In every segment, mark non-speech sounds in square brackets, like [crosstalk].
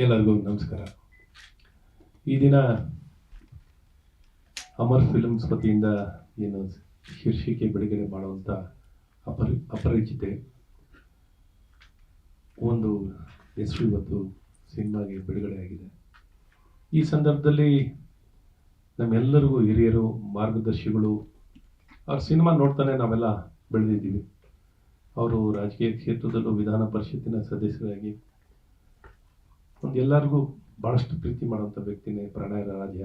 ಎಲ್ಲರಿಗೂ ನಮಸ್ಕಾರ. ಈ ದಿನ ಅಮರ್ ಫಿಲ್ಮ್ಸ್ ವತಿಯಿಂದ ಏನು ಶೀರ್ಷಿಕೆ ಬಿಡುಗಡೆ ಮಾಡುವಂಥ ಅಪರಿ, ಅಪರಿಚಿತೆ, ಒಂದು ಹೆಸರು ಇವತ್ತು ಸಿನಿಮಾಗೆ ಬಿಡುಗಡೆ ಆಗಿದೆ. ಈ ಸಂದರ್ಭದಲ್ಲಿ ನಮ್ಮೆಲ್ಲರಿಗೂ ಹಿರಿಯರು, ಮಾರ್ಗದರ್ಶಿಗಳು, ಅವ್ರ ಸಿನಿಮಾ ನೋಡ್ತಾನೆ ನಾವೆಲ್ಲ ಬೆಳೆದಿದ್ದೀವಿ. ಅವರು ರಾಜಕೀಯ ಕ್ಷೇತ್ರದಲ್ಲೂ ವಿಧಾನ ಪರಿಷತ್ತಿನ ಸದಸ್ಯರಾಗಿ ಎಲ್ಲರಿಗೂ ಭಾಳಷ್ಟು ಪ್ರೀತಿ ಮಾಡುವಂಥ ವ್ಯಕ್ತಿನೇ ಪ್ರಣಯ ರಾಜ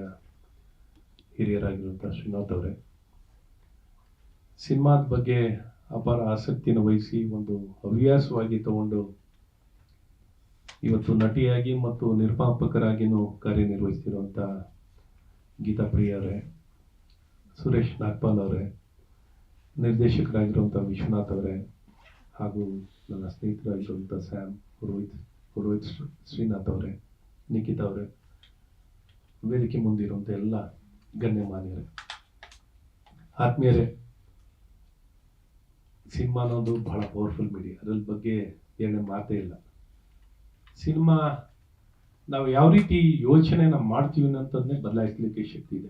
ಹಿರಿಯರಾಗಿರುವಂಥ ಶ್ರೀನಾಥ್ ಅವರೇ. ಸಿನಿಮಾದ ಬಗ್ಗೆ ಅಪಾರ ಆಸಕ್ತಿಯನ್ನು ವಹಿಸಿ ಒಂದು ಹವ್ಯಾಸವಾಗಿ ತಗೊಂಡು ಇವತ್ತು ನಟಿಯಾಗಿ ಮತ್ತು ನಿರ್ಮಾಪಕರಾಗಿಯೂ ಕಾರ್ಯನಿರ್ವಹಿಸ್ತಿರುವಂಥ ಗೀತಾ ಪ್ರಿಯ ಅವರೇ, ಸುರೇಶ್ ನಾಗ್ಪಾಲ್ ಅವರೇ ನಿರ್ದೇಶಕರಾಗಿರುವಂಥ ವಿಶ್ವನಾಥ್ ಅವರೇ ಹಾಗೂ ನನ್ನ ಸ್ನೇಹಿತರಾಗಿರುವಂಥ ಸ್ಯಾಮ್ ರೋಹಿತ್ ರೋಹಿತ್ ಶ್ರೀ- ಶ್ರೀನಾಥ್ ಅವರೇ, ನಿಖಿತ್ ಅವರೇ, ವೇದಿಕೆ ಮುಂದಿರುವಂಥ ಎಲ್ಲ ಗಣ್ಯಮಾನ್ಯರೇ, ಆತ್ಮೀಯರೇ, ಸಿನಿಮಾ ಅನ್ನೋದು ಬಹಳ ಪವರ್ಫುಲ್ ಮೀಡಿಯಾ ಅದ್ರ ಬಗ್ಗೆ ಏನೇ ಮಾತೇ ಇಲ್ಲ. ಸಿನಿಮಾ ನಾವು ಯಾವ ರೀತಿ ಯೋಚನೆನ ಮಾಡ್ತೀವಿ ಅಂತಂದ್ರೆ ಬದಲಾಯಿಸಲಿಕ್ಕೆ ಶಕ್ತಿ ಇದೆ.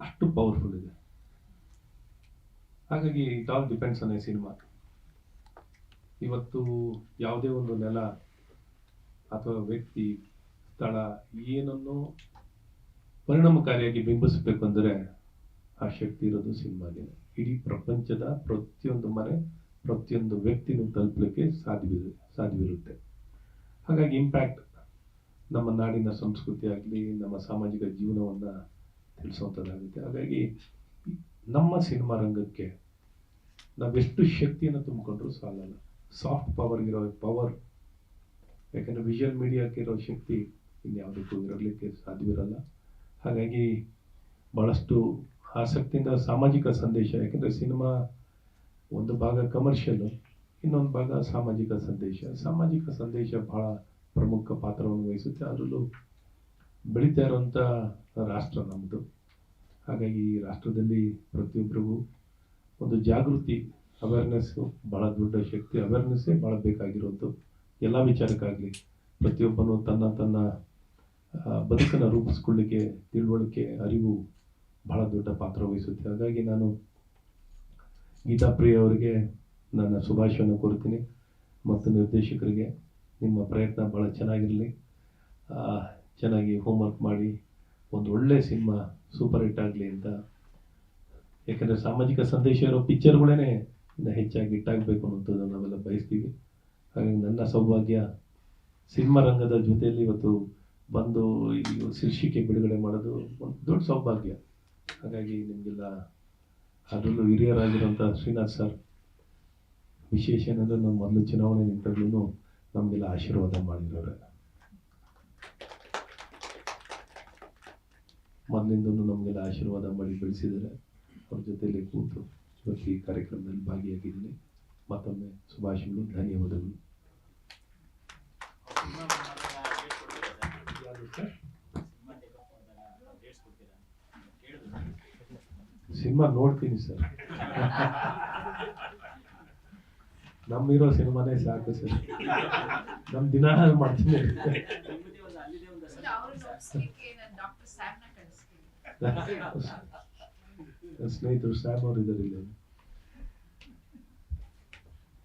ಅಷ್ಟು ಪವರ್ಫುಲ್ ಇದೆ. ಹಾಗಾಗಿ it all depends on a cinema ಇವತ್ತು ಯಾವುದೇ ಒಂದು ನೆಲ ಅಥವಾ ವ್ಯಕ್ತಿ, ಸ್ಥಳ ಏನನ್ನು ಪರಿಣಾಮಕಾರಿಯಾಗಿ ಬಿಂಬಿಸಬೇಕು ಅಂದರೆ ಆ ಶಕ್ತಿ ಇರೋದು ಸಿನಿಮಾಗೆ. ಇಡೀ ಪ್ರಪಂಚದ ಪ್ರತಿಯೊಂದು ಮನೆ, ಪ್ರತಿಯೊಂದು ವ್ಯಕ್ತಿನೂ ತಲುಪಲಿಕ್ಕೆ ಸಾಧ್ಯವಿದೆ ಸಾಧ್ಯವಿರುತ್ತೆ. ಹಾಗಾಗಿ ಇಂಪ್ಯಾಕ್ಟ್ ನಮ್ಮ ನಾಡಿನ ಸಂಸ್ಕೃತಿ ಆಗಲಿ, ನಮ್ಮ ಸಾಮಾಜಿಕ ಜೀವನವನ್ನು ತಿಳಿಸುವಂಥದ್ದಾಗುತ್ತೆ ಹಾಗಾಗಿ ನಮ್ಮ ಸಿನಿಮಾ ರಂಗಕ್ಕೆ ನಾವೆಷ್ಟು ಶಕ್ತಿಯನ್ನು ತುಂಬಿಕೊಂಡ್ರೂ ಸಾಲಲ್ಲ. ಸಾಫ್ಟ್ ಪವರ್ ಇರೋ ಪವರ್ ಯಾಕಂದರೆ ವಿಜುವಲ್ ಮೀಡಿಯಾಕ್ಕೆ ಇರೋ ಶಕ್ತಿ ಇನ್ಯಾವುದಕ್ಕೂ ಇರಲಿಕ್ಕೆ ಸಾಧ್ಯವಿರಲ್ಲ. ಹಾಗಾಗಿ ಭಾಳಷ್ಟು ಆಸಕ್ತಿಯಿಂದ ಸಾಮಾಜಿಕ ಸಂದೇಶ, ಯಾಕಂದರೆ ಸಿನಿಮಾ ಒಂದು ಭಾಗ ಕಮರ್ಷಿಯಲ್ಲು ಇನ್ನೊಂದು ಭಾಗ ಸಾಮಾಜಿಕ ಸಂದೇಶ. ಸಾಮಾಜಿಕ ಸಂದೇಶ ಭಾಳ ಪ್ರಮುಖ ಪಾತ್ರವನ್ನು ವಹಿಸುತ್ತೆ. ಅದರಲ್ಲೂ ಬೆಳೀತಾ ಇರುವಂಥ ರಾಷ್ಟ್ರ ನಮ್ಮದು ಹಾಗಾಗಿ ರಾಷ್ಟ್ರದಲ್ಲಿ ಪ್ರತಿಯೊಬ್ಬರಿಗೂ ಒಂದು ಜಾಗೃತಿ ಅವೇರ್ನೆಸ್ಸು ಭಾಳ ದೊಡ್ಡ ಶಕ್ತಿ. ಅವೇರ್ನೆಸ್ಸೇ ಭಾಳ ಬೇಕಾಗಿರೋದು ಎಲ್ಲ ವಿಚಾರಕ್ಕಾಗಲಿ. ಪ್ರತಿಯೊಬ್ಬನು ತನ್ನ ತನ್ನ ಬದುಕನ್ನು ರೂಪಿಸ್ಕೊಳ್ಳಿಕ್ಕೆ, ತಿಳುವಳಿಕೆ, ಅರಿವು ಬಹಳ ದೊಡ್ಡ ಪಾತ್ರ ವಹಿಸುತ್ತೆ. ಹಾಗಾಗಿ ನಾನು ಗೀತಾ ಪ್ರಿಯ ಅವರಿಗೆ ನನ್ನ ಶುಭಾಶಯವನ್ನು ಕೋರ್ತೀನಿ ಮತ್ತು ನಿರ್ದೇಶಕರಿಗೆ ನಿಮ್ಮ ಪ್ರಯತ್ನ ಭಾಳ ಚೆನ್ನಾಗಿರಲಿ. ಚೆನ್ನಾಗಿ ಹೋಮ್ವರ್ಕ್ ಮಾಡಿ, ಒಂದು ಒಳ್ಳೆಯ ಸಿನಿಮಾ ಸೂಪರ್ ಹಿಟ್ ಆಗಲಿ ಅಂತ. ಯಾಕಂದರೆ ಸಾಮಾಜಿಕ ಸಂದೇಶ ಇರೋ ಪಿಕ್ಚರ್ಗಳೇ ಇನ್ನು ಹೆಚ್ಚಾಗಿ ಹಿಟ್ಟಾಗಬೇಕು ಅನ್ನೋಂಥದ್ದು ನಾವೆಲ್ಲ ಬಯಸ್ತೀವಿ. ಹಾಗಾಗಿ ನನ್ನ ಸೌಭಾಗ್ಯ ಸಿನಿಮಾ ರಂಗದ ಜೊತೆಯಲ್ಲಿ ಇವತ್ತು ಬಂದು ಈ ಶೀರ್ಷಿಕೆ ಬಿಡುಗಡೆ ಮಾಡೋದು ಒಂದು ದೊಡ್ಡ ಸೌಭಾಗ್ಯ. ಹಾಗಾಗಿ ನಿಮಗೆಲ್ಲ ಅದರಲ್ಲೂ ಹಿರಿಯರಾಗಿರುವಂಥ ಶ್ರೀನಾಥ್ ಸರ್, ವಿಶೇಷ ಏನಂದರೆ ನಮ್ಮ ಮೊದಲು ಚುನಾವಣೆ ನಿಂತಾಗ್ಲೂ ನಮಗೆಲ್ಲ ಆಶೀರ್ವಾದ ಮಾಡಿರೋರೆ. ಮೊದಲಿಂದನೂ ನಮಗೆಲ್ಲ ಆಶೀರ್ವಾದ ಮಾಡಿ ಬೆಳೆಸಿದ್ದಾರೆ. ಅವ್ರ ಜೊತೆಯಲ್ಲಿ ಕೂತು ಈ ಕಾರ್ಯಕ್ರಮದಲ್ಲಿ ಭಾಗಿಯಾಗಿದ್ದೀನಿ. ಮತ್ತೊಮ್ಮೆ ಶುಭಾಶಯಗಳು ಧನ್ಯವಾದಗಳು? ಸಿನಿಮಾ ನೋಡ್ತೀನಿ ಸರ್. ನಮ್ಮಿರೋ ಸಿನಿಮಾನೇ ಸಾಕು ಸರ್. ನಮ್ ದಿನ ಮಾಡ್ತೀನಿ. [laughs] ಸ್ನೇಹಿತರು ಸ್ಯಾಮ್ ಅವರು ಇದ್ದಾರೆ ಇಲ್ಲಿ.